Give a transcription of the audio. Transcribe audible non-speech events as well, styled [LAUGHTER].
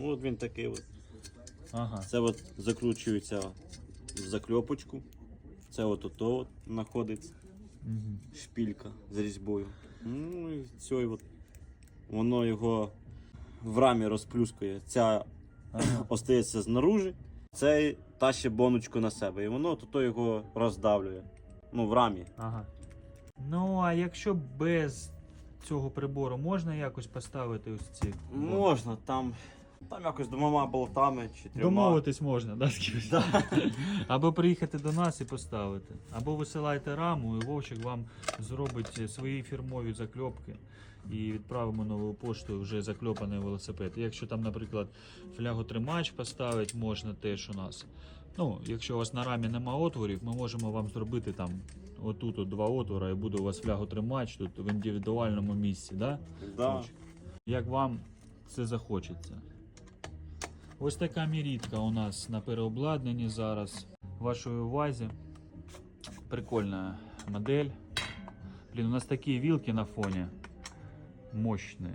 Ну, от він такий от. Ага. Це от закручується в закльопочку. Це от ото от знаходиться. Угу. шпілька з різьбою. Ну і все, і от воно його в рамі розплюскує. Ця Ага. [CLEARS THROAT] остається знаружи, цей тащить боночку на себе. І воно то його роздавлює. Ну, в рамі. ага. Ну, а якщо без цього прибору можна якось поставити ось ці? Можна там, там якось двома болтами чи трьома. Домовитись можна, да, з кимось? Да. [LAUGHS] Або приїхати до нас і поставити. Або висилайте раму, і Вовчик вам зробить свої фірмові закльопки. І відправимо новою поштою вже закльопаний велосипед. І Якщо там, наприклад, фляготримач поставити, можна теж у нас. Ну, якщо у вас на рамі нема отворів, ми можемо вам зробити там отут от два отвора, і буде у вас фляготримач тут в індивідуальному місці. Да? Да. Як вам це захочеться. Ось така мірітка у нас на переобладнанні зараз. Вашої увазі. Прикольна модель. Блін, у нас такі вілки на фоні. Мощні.